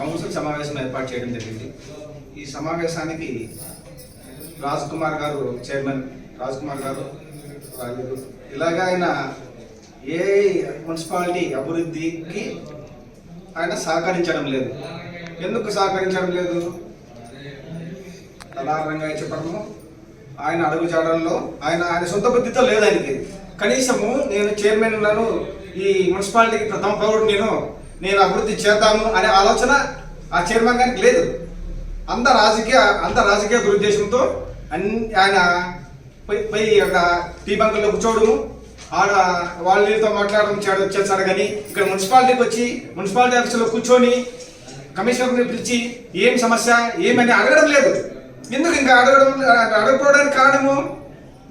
Council సమావేశం ఏర్పాటు చేయడం జరిగింది. ఈ సమావేశానికి రాజ్ కుమార్ గారు చైర్మన్ రాజ్ కుమార్ గారు ఇలాగ ఆయన ఏ మున్సిపాలిటీ అభివృద్ధికి ఆయన సహకరించడం లేదు. ఎందుకు సహకరించడం లేదు? సాధారణంగా చెప్పడము. ఆయన అడుగు జాడల్లో ఆయన ఆయన సొంత బుద్ధితో లేదు ఆయనకి. కనీసము నేను చైర్మన్ ఉన్నాను. ఈ మున్సిపాలిటీకి ప్రథమ పౌరుడు నేను నేను అభివృద్ధి చేద్దాము అనే ఆలోచన ఆ చైర్మన్ గారికి లేదు. అంత రాజకీయ అంత రాజకీయ దురుద్దేశంతో అన్ని ఆయన పై పోయి ఒక టీ బంకుల్లో కూర్చోవడము ఆడ వాళ్ళతో మాట్లాడడం చేయడం చేస్తాడు కానీ ఇక్కడ మున్సిపాలిటీకి వచ్చి మున్సిపాలిటీ ఆఫీసులో కూర్చొని కమిషనర్ని పిలిచి ఏం సమస్య ఏమని అడగడం లేదు. ఎందుకు ఇంకా అడగడం అడగకపోవడానికి కారణము?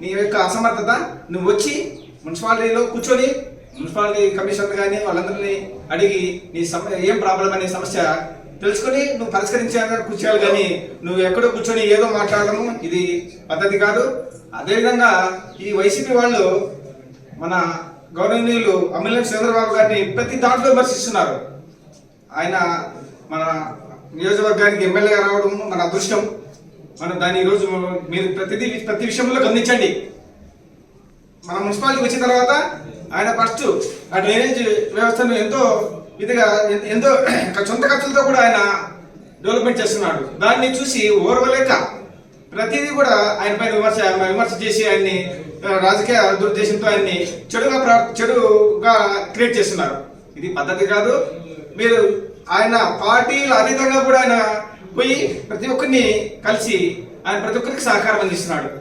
నీ యొక్క అసమర్థత. నువ్వు వచ్చి మున్సిపాలిటీలో కూర్చొని మున్సిపాలిటీ కమిషనర్ కానీ వాళ్ళందరినీ అడిగి నీ సమ ఏం ప్రాబ్లం అనే సమస్య తెలుసుకొని నువ్వు పరిష్కరించాలని కూర్చోవాలి కానీ నువ్వు ఎక్కడో కూర్చొని ఏదో మాట్లాడము ఇది పద్ధతి కాదు. అదేవిధంగా ఈ వైసీపీ వాళ్ళు మన గౌరవనీయులు అమ్మెల్యే చంద్రబాబు గారిని ప్రతి దాంట్లో విమర్శిస్తున్నారు. ఆయన మన నియోజకవర్గానికి ఎమ్మెల్యేగా రావడం మన అదృష్టం. మనం దాన్ని ఈరోజు మీరు ప్రతిదీ ప్రతి విషయంలో గమనించండి. మన మున్సిపాలిటీకి వచ్చిన తర్వాత ఆయన ఫస్ట్ ఆ డ్రైనేజ్ వ్యవస్థను ఎంతో ఇదిగా ఎంతో సొంత ఖర్చులతో కూడా ఆయన డెవలప్మెంట్ చేస్తున్నాడు. దాన్ని చూసి ఓర్వలేక ప్రతిదీ కూడా ఆయన పైన విమర్శ విమర్శ చేసి ఆయన్ని రాజకీయ దురుద్దేశంతో ఆయన్ని చెడుగా ప్ర- చెడుగా క్రియేట్ చేస్తున్నారు. ఇది పద్ధతి కాదు. మీరు ఆయన పార్టీల అతీతంగా కూడా ఆయన పోయి ప్రతి ఒక్కరిని కలిసి ఆయన ప్రతి ఒక్కరికి సహకారం అందిస్తున్నాడు.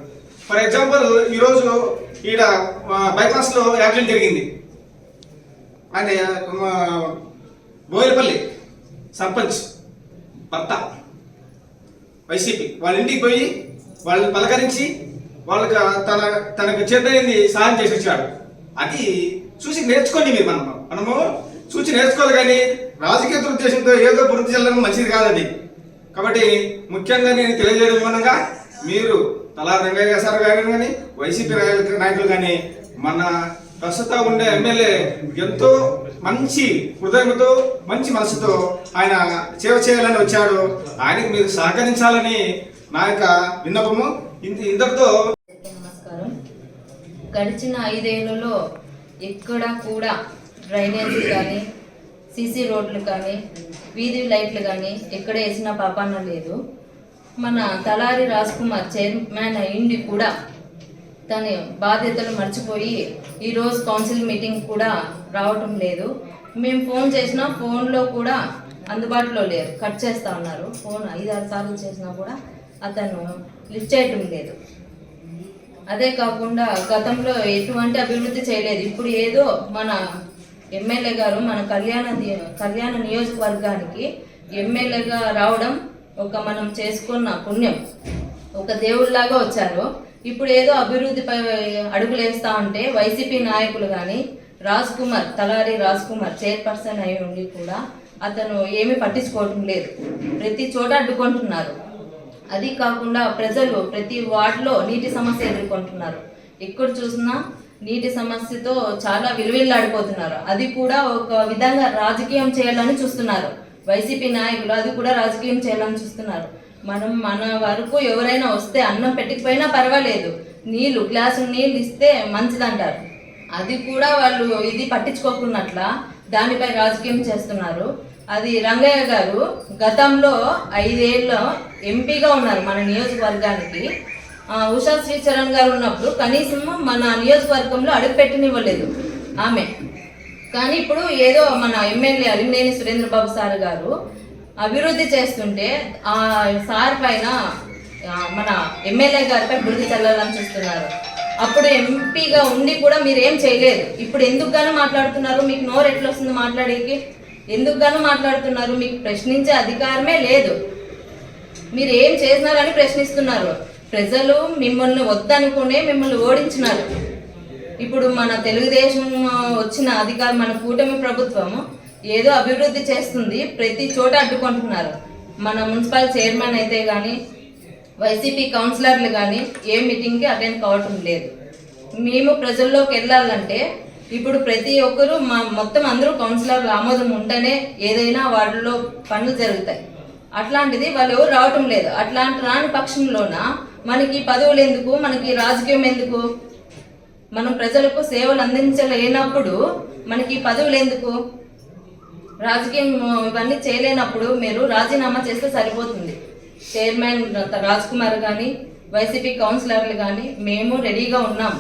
ఫర్ ఎగ్జాంపుల్ ఈరోజు ఈడ బైపాస్లో యాక్సిడెంట్ జరిగింది. ఆయన ఆ, బోయలపల్లి సర్పంచ్ భర్త వైసీపీ వాళ్ళ ఇంటికి పోయి వాళ్ళని పలకరించి వాళ్ళకి తన తనకు చేతనైంది సాయం చేసి వచ్చాడు. అది చూసి నేర్చుకోండి మీరు మనం మనము చూసి నేర్చుకోవాలి కానీ రాజకీయ దురుద్దేశంతో ఏదో బుద్ధి చెల్లడం మంచిది కాదది కాబట్టి ముఖ్యంగా నేను తెలియజేయడం మూలంగా మీరు తలా రంగయ్య సార్ గారు కానీ వైసీపీ నాయకులు నాయకులు కానీ మన ప్రస్తుత ఉండే ఎమ్మెల్యే ఎంతో మంచి హృదయంతో మంచి మనసుతో ఆయన సేవ చేయాలని వచ్చాడు. ఆయనకి మీరు సహకరించాలని నా యొక్క విన్నపము. ఇంత ఇంతటితో నమస్కారం. గడిచిన ఐదేళ్ళలో ఎక్కడ కూడా డ్రైనేజీ కానీ సీసీ రోడ్లు కానీ వీధి లైట్లు కానీ ఎక్కడ వేసిన పాపాన లేదు. మన తలారి రాజ్ కుమార్ చైర్మన్ అయింది కూడా తన బాధ్యతలు మర్చిపోయి ఈరోజు కౌన్సిల్ మీటింగ్ కూడా రావటం లేదు. మేము ఫోన్ చేసినా ఫోన్లో కూడా అందుబాటులో లేరు. కట్ చేస్తా ఉన్నారు. ఫోన్ ఐదారు సార్లు చేసినా కూడా అతను లిఫ్ట్ చేయటం లేదు. అదే కాకుండా గతంలో ఎటువంటి అభివృద్ధి చేయలేదు. ఇప్పుడు ఏదో మన ఎమ్మెల్యే గారు మన కళ్యాణ కళ్యాణ నియోజకవర్గానికి ఎమ్మెల్యేగా రావడం ఒక మనం చేసుకున్న పుణ్యం. ఒక దేవుళ్ళలాగా వచ్చారు. ఇప్పుడు ఏదో అభివృద్ధిపై అడుగులు వేస్తా ఉంటే వైసీపీ నాయకులు కానీ రాజ్ కుమార్ తలారి రాజ్ కుమార్ చైర్పర్సన్ అయి ఉండి కూడా అతను ఏమీ పట్టించుకోవటం లేదు. ప్రతి చోట అడ్డుకుంటున్నారు. అది కాకుండా ప్రజలు ప్రతి వార్డులో నీటి సమస్య ఎదుర్కొంటున్నారు. ఎక్కడ చూసినా నీటి సమస్యతో చాలా విలువిల్లాడిపోతున్నారు. అది కూడా ఒక విధంగా రాజకీయం చేయాలని చూస్తున్నారు. వైసీపీ నాయకులు అది కూడా రాజకీయం చేయాలని చూస్తున్నారు. మనం మన వరకు ఎవరైనా వస్తే అన్నం పెట్టకపోయినా పర్వాలేదు. నీళ్ళు గ్లాసు నీళ్ళు ఇస్తే మంచిదంటారు. అది కూడా వాళ్ళు ఇది పట్టించుకోకున్నట్ల దానిపై రాజకీయం చేస్తున్నారు. అది రంగయ్య గారు గతంలో ఐదేళ్ళ ఎంపీగా ఉన్నారు మన నియోజకవర్గానికి. ఉషా శ్రీచరణ్ గారు ఉన్నప్పుడు కనీసం మన నియోజకవర్గంలో అడుగుపెట్టినివ్వలేదు ఆమె కానీ ఇప్పుడు ఏదో మన ఎమ్మెల్యే అలిమినేని సురేంద్రబాబు సార్ గారు అభివృద్ధి చేస్తుంటే ఆ సార్ పైన మన ఎమ్మెల్యే గారిపై బురద చల్లాలని చూస్తున్నారు. అప్పుడు ఎంపీగా ఉండి కూడా మీరు ఏం చేయలేదు. ఇప్పుడు ఎందుకు గాను మాట్లాడుతున్నారు మీకు నోరు ఎట్లా వస్తుంది మాట్లాడేకి. ఎందుకు గాను మాట్లాడుతున్నారు మీకు ప్రశ్నించే అధికారమే లేదు. మీరు ఏం చేసినారని ప్రశ్నిస్తున్నారు. ప్రజలు మిమ్మల్ని వద్దనుకునే మిమ్మల్ని ఓడించినారు. ఇప్పుడు మన తెలుగుదేశం వచ్చిన అధికారం మన కూటమి ప్రభుత్వం ఏదో అభివృద్ధి చేస్తుంది ప్రతి చోట అడ్డుకుంటున్నారు. మన మున్సిపల్ చైర్మన్ అయితే కానీ వైసీపీ కౌన్సిలర్లు కానీ ఏ మీటింగ్కి అటెండ్ కావటం లేదు. మేము ప్రజల్లోకి వెళ్ళాలంటే ఇప్పుడు ప్రతి ఒక్కరు మా మొత్తం అందరూ కౌన్సిలర్ ఆమోదం ఉంటేనే ఏదైనా వాటిలో పనులు జరుగుతాయి. అట్లాంటిది వాళ్ళు ఎవరు రావటం లేదు. అట్లాంటి రాని పక్షంలోన మనకి పదవులు ఎందుకు? మనకి రాజకీయం ఎందుకు? మనం ప్రజలకు సేవలు అందించలేనప్పుడు మనకి పదవులు ఎందుకు? రాజకీయం ఇవన్నీ చేయలేనప్పుడు మీరు రాజీనామా చేస్తే సరిపోతుంది. చైర్మన్ రాజ్ కుమార్ కానీ వైసీపీ కౌన్సిలర్లు కానీ మేము రెడీగా ఉన్నాం.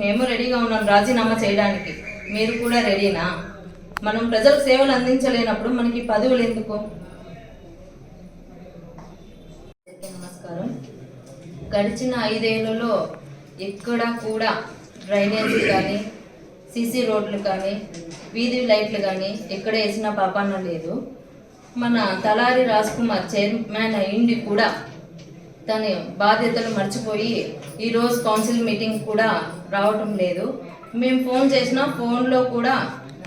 మేము రెడీగా ఉన్నాం రాజీనామా చేయడానికి. మీరు కూడా రెడీనా? మనం ప్రజలకు సేవలు అందించలేనప్పుడు మనకి పదవులు ఎందుకు? నమస్కారం. గడిచిన ఐదేళ్ళలో ఎక్కడా కూడా డ్రైనేజీ కానీ సీసీ రోడ్లు కానీ వీధి లైట్లు కానీ ఎక్కడ వేసిన పాపాన లేదు. మన తలారి రాజ్ కుమార్ చైర్మన్ అయింది కూడా తన బాధ్యతలు మర్చిపోయి ఈరోజు కౌన్సిల్ మీటింగ్ కూడా రావటం లేదు. మేము ఫోన్ చేసినా ఫోన్లో కూడా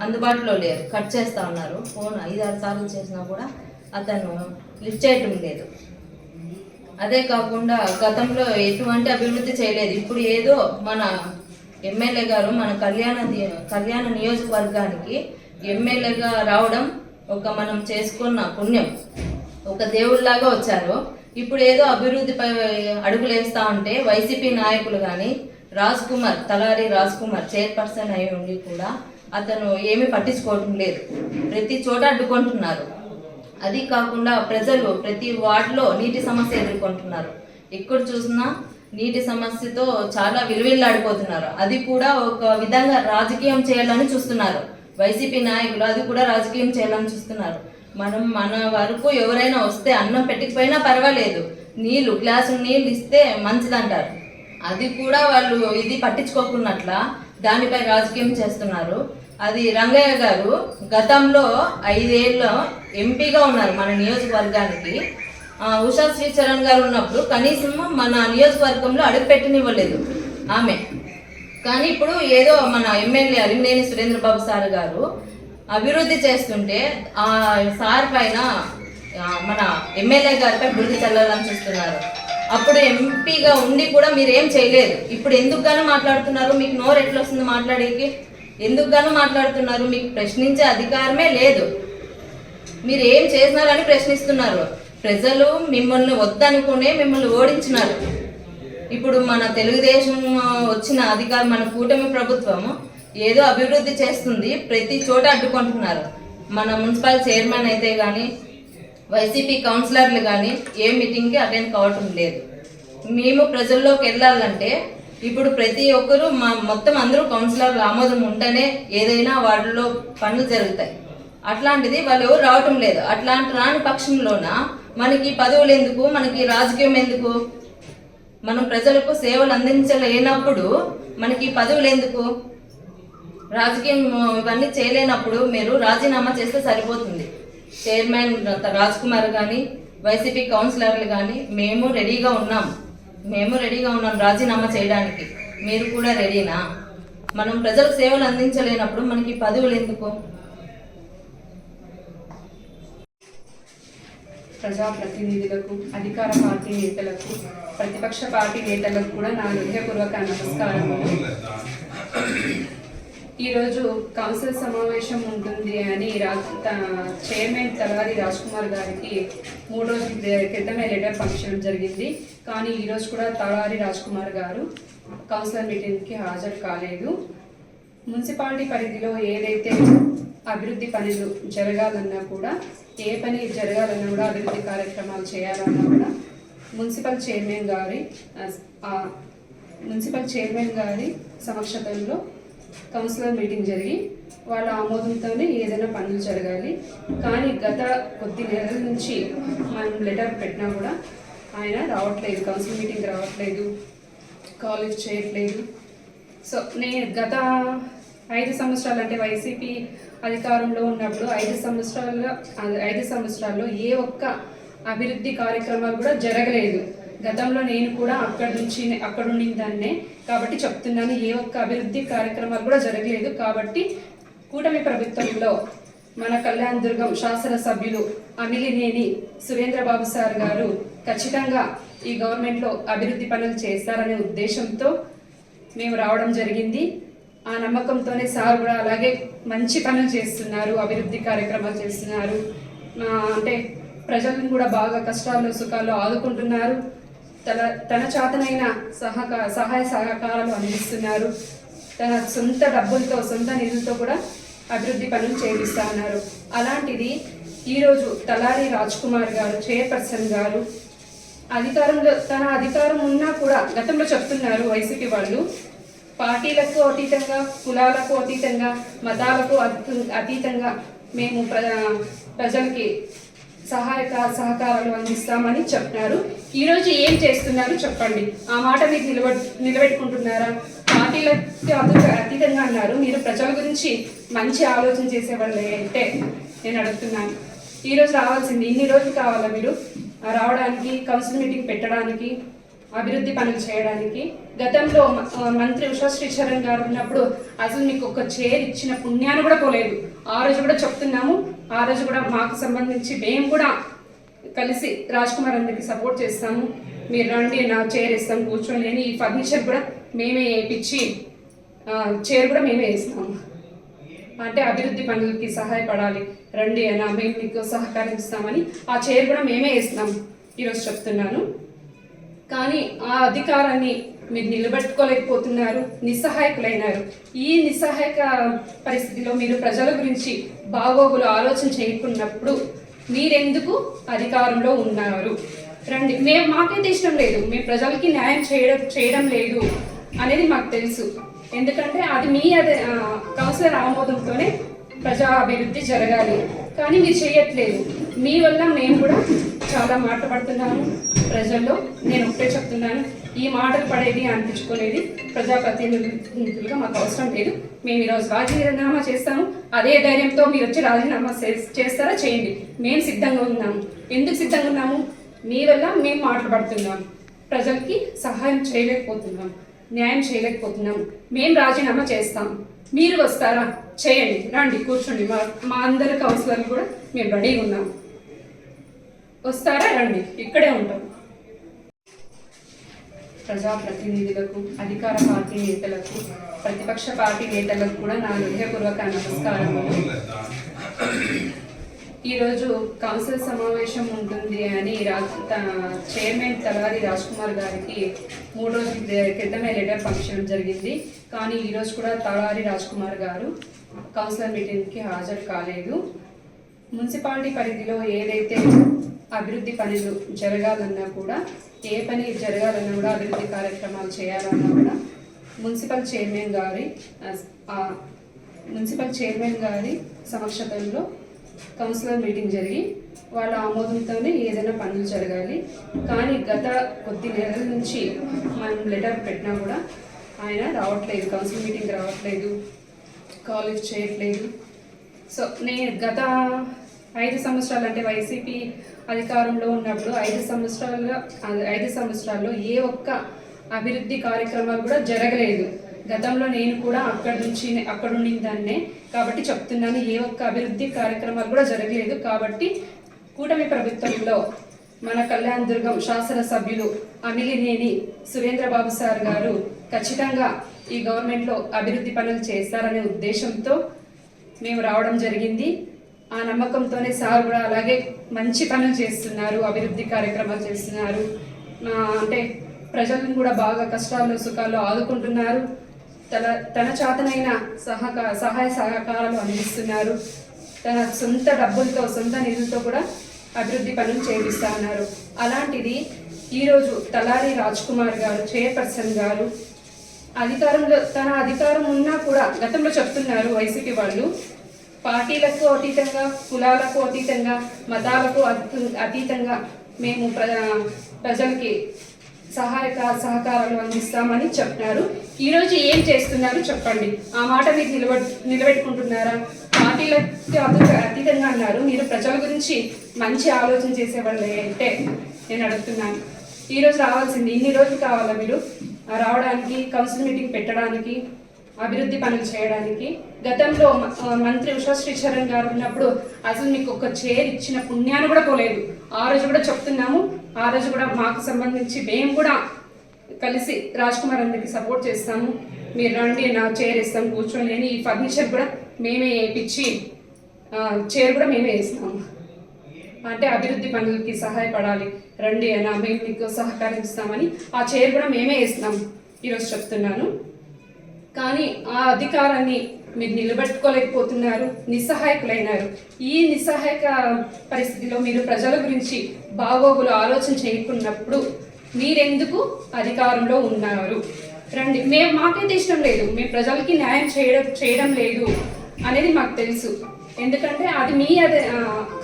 అందుబాటులో లేరు. కట్ చేస్తా ఉన్నారు. ఫోన్ ఐదారు సార్లు చేసినా కూడా అతను లిఫ్ట్ చేయటం లేదు. అదే కాకుండా గతంలో ఎటువంటి అభివృద్ధి చేయలేదు. ఇప్పుడు ఏదో మన ఎమ్మెల్యే గారు మన కళ్యాణ కళ్యాణ నియోజకవర్గానికి ఎమ్మెల్యేగా రావడం ఒక మనం చేసుకున్న పుణ్యం. ఒక దేవుళ్ళలాగా వచ్చారు. ఇప్పుడు ఏదో అభివృద్ధిపై అడుగులు వేస్తా ఉంటే వైసీపీ నాయకులు కానీ రాజ్ కుమార్ తలారి రాజ్ కుమార్ చైర్పర్సన్ అయి ఉండి కూడా అతను ఏమీ పట్టించుకోవటం లేదు. ప్రతి చోట అడ్డుకుంటున్నారు. అది కాకుండా ప్రజలు ప్రతి వార్డులో నీటి సమస్య ఎదుర్కొంటున్నారు. ఎక్కడ చూసినా నీటి సమస్యతో చాలా విలువిల్లాడిపోతున్నారు. అది కూడా ఒక విధంగా రాజకీయం చేయాలని చూస్తున్నారు. వైసీపీ నాయకులు అది కూడా రాజకీయం చేయాలని చూస్తున్నారు. మనం మన వరకు ఎవరైనా వస్తే అన్నం పెట్టకపోయినా పర్వాలేదు. నీళ్ళు గ్లాసు నీళ్ళు ఇస్తే మంచిదంటారు. అది కూడా వాళ్ళు ఇది పట్టించుకోకున్నట్ల దానిపై రాజకీయం చేస్తున్నారు. అది రంగయ్య గారు గతంలో ఐదేళ్ళు ఎంపీగా ఉన్నారు మన నియోజకవర్గానికి. ఉషా శ్రీచరణ్ గారు ఉన్నప్పుడు కనీసం మన నియోజకవర్గంలో అడుగుపెట్టనివ్వలేదు ఆమె. కానీ ఇప్పుడు ఏదో మన ఎమ్మెల్యే అలిమినేని సురేంద్రబాబు సార్ గారు అభివృద్ధి చేస్తుంటే ఆ సార్ పైన మన ఎమ్మెల్యే గారిపై బుద్ధి చల్లాలని చూస్తున్నారు. అప్పుడు ఎంపీగా ఉండి కూడా మీరు ఏం చేయలేదు. ఇప్పుడు ఎందుకుగానో మాట్లాడుతున్నారు మీకు నోరు ఎట్లా వస్తుంది మాట్లాడేకి. ఎందుకుగానో మాట్లాడుతున్నారు మీకు ప్రశ్నించే అధికారమే లేదు. మీరు ఏం చేసినారని ప్రశ్నిస్తున్నారు. ప్రజలు మిమ్మల్ని వద్దనుకునే మిమ్మల్ని ఓడించినారు. ఇప్పుడు మన తెలుగుదేశం వచ్చిన అధికారం మన కూటమి ప్రభుత్వం ఏదో అభివృద్ధి చేస్తుంది ప్రతి చోట అడ్డుకుంటున్నారు. మన మున్సిపల్ చైర్మన్ అయితే కానీ వైసీపీ కౌన్సిలర్లు కానీ ఏ మీటింగ్కి అటెండ్ కావటం లేదు. మేము ప్రజల్లోకి వెళ్ళాలంటే ఇప్పుడు ప్రతి ఒక్కరూ మా మొత్తం అందరూ కౌన్సిలర్లు ఆమోదం ఉంటేనే ఏదైనా వాటిలో పనులు జరుగుతాయి. అట్లాంటిది వాళ్ళు ఎవరు రావటం లేదు. అట్లాంటి రాని పక్షంలోన మనకి పదవులు ఎందుకు? మనకి రాజకీయం ఎందుకు? మనం ప్రజలకు సేవలు అందించలేనప్పుడు మనకి పదవులు ఎందుకు? రాజకీయం ఇవన్నీ చేయలేనప్పుడు మీరు రాజీనామా చేస్తే సరిపోతుంది. చైర్మన్ రాజ్ కుమార్ కానీ వైసీపీ కౌన్సిలర్లు కానీ మేము రెడీగా ఉన్నాం. మేము రెడీగా ఉన్నాం రాజీనామా చేయడానికి. మీరు కూడా రెడీనా? మనం ప్రజలకు సేవలు అందించలేనప్పుడు మనకి పదవులు ఎందుకు? ప్రజాప్రతినిధులకు అధికార పార్టీ నేతలకు ప్రతిపక్ష పార్టీ నేతలకు కూడా నా హృదయపూర్వక నమస్కారములు ఈరోజు కౌన్సిల్ సమావేశం ఉంటుంది అని రా- త- చైర్మన్ తలవారి రాజ్ కుమార్ గారికి మూడు రోజుల క్రితమే లెటర్ పంపించడం జరిగింది. కానీ ఈరోజు కూడా తలవారి రాజ్ కుమార్ గారు కౌన్సిలర్ మీటింగ్కి హాజరు కాలేదు. మున్సిపాలిటీ పరిధిలో ఏదైతే అభివృద్ధి పనులు జరగాలన్నా కూడా ఏ పని జరగాలన్నా కూడా అభివృద్ధి కార్యక్రమాలు చేయాలన్నా కూడా మున్సిపల్ చైర్మన్ గారి మున్సిపల్ చైర్మన్ గారి సమక్షతంలో కౌన్సిలర్ మీటింగ్ జరిగి వాళ్ళ ఆమోదంతోనే ఏదైనా పనులు జరగాలి. కానీ గత కొద్ది నెలల నుంచి మనం లెటర్ పెట్టినా కూడా ఆయన రావట్లేదు కౌన్సిల్ మీటింగ్ రావట్లేదు కాలేజ్ చేయట్లేదు. సో నేను గత ఐదు సంవత్సరాలు అంటే వైసీపీ అధికారంలో ఉన్నప్పుడు ఐదు సంవత్సరాల్లో ఐదు సంవత్సరాల్లో ఏ ఒక్క అభివృద్ధి కార్యక్రమాలు కూడా జరగలేదు. గతంలో నేను కూడా అక్కడి నుంచి అక్కడ ఉండిందాన్నే కాబట్టి చెప్తున్నాను ఏ ఒక్క అభివృద్ధి కార్యక్రమాలు కూడా జరగలేదు. కాబట్టి కూటమి ప్రభుత్వంలో మన కళ్యాణ్ దుర్గం శాసనసభ్యులు అమిలినేని సురేంద్రబాబు సార్ గారు ఖచ్చితంగా ఈ గవర్నమెంట్లో అభివృద్ధి పనులు చేస్తారనే ఉద్దేశంతో మేము రావడం జరిగింది. ఆ నమ్మకంతోనే సార్ కూడా అలాగే మంచి పనులు చేస్తున్నారు అభివృద్ధి కార్యక్రమాలు చేస్తున్నారు. అంటే ప్రజలను కూడా బాగా కష్టాల్లో సుఖాల్లో ఆదుకుంటున్నారు. తన తన చేతనైన సహక సహాయ సహకారాలు అందిస్తున్నారు. తన సొంత డబ్బులతో సొంత నిధులతో కూడా అభివృద్ధి పనులు చేపిస్తా ఉన్నారు. అలాంటిది ఈరోజు తలారి రాజ్ కుమార్ గారు చైర్పర్సన్ గారు అధికారంలో తన అధికారం ఉన్నా కూడా గతంలో చెప్తున్నారు వైసీపీ వాళ్ళు పార్టీలకు అతీతంగా కులాలకు అతీతంగా మతాలకు అతీతంగా మేము ప్ర ప్రజలకి సహాయక సహకారాలు అందిస్తామని చెప్పారు ఈరోజు ఏం చేస్తున్నారు చెప్పండి. ఆ మాట మీరు నిలబ నిలబెట్టుకుంటున్నారా? పార్టీలకు అతీతంగా అన్నారు. మీరు ప్రజల గురించి మంచి ఆలోచన చేసేవాళ్ళు అంటే నేను అడుగుతున్నాను. ఈరోజు రావాల్సింది ఇన్ని రోజులు కావాలా మీరు? రావడానికి కౌన్సిల్ మీటింగ్ పెట్టడానికి అభివృద్ధి పనులు చేయడానికి. గతంలో మంత్రి ఉషా శ్రీచరణ్ గారు ఉన్నప్పుడు అసలు మీకు ఒక చైర్ ఇచ్చిన పుణ్యాన్ని కూడా పోలేదు. ఆ రోజు కూడా చెప్తున్నాము ఆ రోజు కూడా మాకు సంబంధించి మేము కూడా కలిసి రాజ్ కుమార్ అందరికి సపోర్ట్ చేస్తాము. మీరు రండి నా చైర్ ఇస్తాం కూర్చొని అని ఈ ఫర్నిచర్ కూడా మేమే వేయించి చైర్ కూడా మేమే వేస్తాము అంటే అభివృద్ధి పనులకి సహాయపడాలి. రండి అయినా మేము మీకు సహకరిస్తామని ఆ చైర్ కూడా మేమే వేస్తాం ఈరోజు చెప్తున్నాను. కానీ ఆ అధికారాన్ని మీరు నిలబెట్టుకోలేకపోతున్నారు నిస్సహాయకులైనారు. ఈ నిస్సహాయక పరిస్థితిలో మీరు ప్రజల గురించి బాగోగులు ఆలోచన చేయకున్నప్పుడు మీరెందుకు అధికారంలో ఉన్నారు? రండి మేము మాకైతే ఇష్టం లేదు. మేము ప్రజలకి న్యాయం చేయడం చేయడం లేదు అనేది మాకు తెలుసు. ఎందుకంటే అది మీ అదే కౌన్సిలర్ ఆమోదంతోనే ప్రజా అభివృద్ధి జరగాలి. కానీ మీరు చేయట్లేదు. మీ వల్ల మేము కూడా చాలా మాట ప్రజల్లో నేను ఒకటే చెప్తున్నాను ఈ మాటలు పడేది అనిపించుకునేది ప్రజాప్రతినిధులుగా మాకు అవసరం లేదు. మేము ఈరోజు రాజీనామా చేస్తాము. అదే ధైర్యంతో మీరు వచ్చి రాజీనామా చేస్తారా చేయండి. మేము సిద్ధంగా ఉన్నాము. ఎందుకు సిద్ధంగా ఉన్నాము? మీ వల్ల మేము మాట్లాడుతున్నాము ప్రజలకి సహాయం చేయలేకపోతున్నాం. న్యాయం చేయలేకపోతున్నాం. మేము రాజీనామా చేస్తాం. మీరు వస్తారా? చేయండి. రండి కూర్చోండి. మా మా అందరి కౌన్సిలర్లు కూడా మేము రెడీగా ఉన్నాం వస్తారా? రండి ఇక్కడే ఉంటాం. ప్రజాప్రతినిధులకు అధికార పార్టీ నేతలకు ప్రతిపక్ష పార్టీ నేతలకు కూడా నా హృదయపూర్వక నమస్కారములు ఈరోజు కౌన్సిల్ సమావేశం ఉంటుంది అని త- చైర్మన్ తలారి రాజ్ కుమార్ గారికి మూడు రోజుల క్రితమే లెటర్ పంపించడం జరిగింది. కానీ ఈరోజు కూడా తలారి రాజ్ కుమార్ గారు కౌన్సిలర్ మీటింగ్కి హాజరు కాలేదు. మున్సిపాలిటీ పరిధిలో ఏదైతే అభివృద్ధి పనులు జరగాలన్నా కూడా ఏ పని జరగాలన్నా కూడా అభివృద్ధి కార్యక్రమాలు చేయాలన్నా కూడా మున్సిపల్ చైర్మన్ గారి మున్సిపల్ చైర్మన్ గారి సమక్షతంలో కౌన్సిలర్ మీటింగ్ జరిగి వాళ్ళ ఆమోదంతోనే ఏదైనా పనులు జరగాలి. కానీ గత కొద్ది నెలల నుంచి మనం లెటర్ పెట్టినా కూడా ఆయన రావట్లేదు కౌన్సిల్ మీటింగ్ రావట్లేదు కాలేజ్ చేయట్లేదు. సో నేను గత ఐదు సంవత్సరాలు అంటే వైసీపీ అధికారంలో ఉన్నప్పుడు ఐదు సంవత్సరాలుగా ఐదు సంవత్సరాల్లో ఏ ఒక్క అభివృద్ధి కార్యక్రమాలు కూడా జరగలేదు. గతంలో నేను కూడా అక్కడి నుంచి అక్కడ ఉండిందాన్నే కాబట్టి చెప్తున్నాను ఏ ఒక్క అభివృద్ధి కార్యక్రమాలు కూడా జరగలేదు. కాబట్టి కూటమి ప్రభుత్వంలో మన కళ్యాణ్ దుర్గం శాసనసభ్యులు అమిలినేని సురేంద్రబాబు సార్ గారు ఖచ్చితంగా ఈ గవర్నమెంట్లో అభివృద్ధి పనులు చేస్తారనే ఉద్దేశంతో మేము రావడం జరిగింది. ఆ నమ్మకంతోనే సార్ కూడా అలాగే మంచి పనులు చేస్తున్నారు అభివృద్ధి కార్యక్రమాలు చేస్తున్నారు. అంటే ప్రజలను కూడా బాగా కష్టాల్లో సుఖాల్లో ఆదుకుంటున్నారు. తన తన చేతనైన సహక సహాయ సహకారాలు అందిస్తున్నారు. తన సొంత డబ్బులతో సొంత నిధులతో కూడా అభివృద్ధి పనులు చేపిస్తా ఉన్నారు. అలాంటిది ఈరోజు తలారి రాజ్ కుమార్ గారు చైర్పర్సన్ గారు అధికారంలో తన అధికారం ఉన్నా కూడా గతంలో చెప్తున్నారు వైసీపీ వాళ్ళు పార్టీలకు అతీతంగా కులాలకు అతీతంగా మతాలకు అతీతంగా మేము ప్రజలకి సహాయక సహకారాలు అందిస్తామని చెప్పినారు ఈరోజు ఏం చేస్తున్నారు చెప్పండి. ఆ మాట మీరు నిలబ నిలబెట్టుకుంటున్నారా? పార్టీలకు అతీతంగా అన్నారు. మీరు ప్రజల గురించి మంచి ఆలోచన చేసేవాళ్ళే అంటే నేను అడుగుతున్నాను. ఈరోజు రావాల్సింది ఇన్ని రోజులు కావాలా మీరు? రావడానికి కౌన్సిల్ మీటింగ్ పెట్టడానికి అభివృద్ధి పనులు చేయడానికి. గతంలో మ- మంత్రి ఉషాశ్రీ శ్రీచరణ్ గారు ఉన్నప్పుడు అసలు మీకు ఒక చైర్ ఇచ్చిన పుణ్యాన్ని కూడా పోలేదు. ఆ రోజు కూడా చెప్తున్నాము. ఆ రోజు కూడా మాకు సంబంధించి మేము కూడా కలిసి రాజ్ కుమార్ అందరికి సపోర్ట్ చేస్తాము. మీరు రండి నా చైర్ ఇస్తాం కూర్చోలేని ఈ ఫర్నిచర్ కూడా మేమే వేయించి చైర్ కూడా మేమే వేస్తాము అంటే అభివృద్ధి పనులకి సహాయపడాలి. రండి అన్న మేము మీకు సహకరిస్తామని ఆ చైర్ కూడా మేమే వేస్తాము ఈరోజు చెప్తున్నాను. కానీ ఆ అధికారాన్ని మీరు నిలబెట్టుకోలేకపోతున్నారు నిస్సహాయకులైనారు. ఈ నిస్సహాయక పరిస్థితిలో మీరు ప్రజల గురించి బాగోగులు ఆలోచన చేయకున్నప్పుడు మీరెందుకు అధికారంలో ఉన్నారు? రండి మేము మాకైతే ఇష్టం లేదు మేము ప్రజలకి న్యాయం చేయడం చేయడం లేదు అనేది మాకు తెలుసు. ఎందుకంటే అది మీ అదే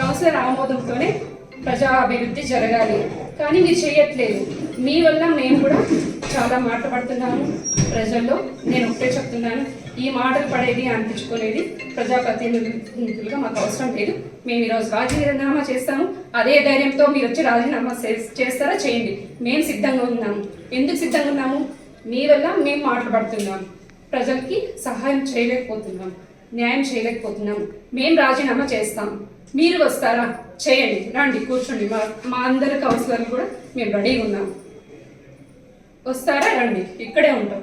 కౌన్సిలర్ ఆమోదంతోనే ప్రజా అభివృద్ధి జరగాలి. కానీ మీరు చేయట్లేదు. మీ వల్ల మేము కూడా చాలా మాట పడుతున్నాను ప్రజల్లో. నేను ఒకటే చెప్తున్నాను ఈ మాటలు పడేది అనిపించుకునేది ప్రజాప్రతినిధులుగా మాకు అవసరం లేదు. మేము ఈరోజు రాజీనామా చేస్తాము. అదే ధైర్యంతో మీరు వచ్చి రాజీనామా చే- చేస్తారా చేయండి. మేము సిద్ధంగా ఉన్నాము. ఎందుకు సిద్ధంగా ఉన్నాము? మీ వల్ల మేము మాట్లాడుతున్నాము ప్రజలకి సహాయం చేయలేకపోతున్నాం. న్యాయం చేయలేకపోతున్నాం. మేము రాజీనామా చేస్తాం. మీరు వస్తారా? చేయండి. రండి కూర్చోండి. మా మా అందరి కౌన్సిలర్లు కూడా మేము రెడీగా ఉన్నాం. వస్తారా రండి? ఇక్కడే ఉంటాం.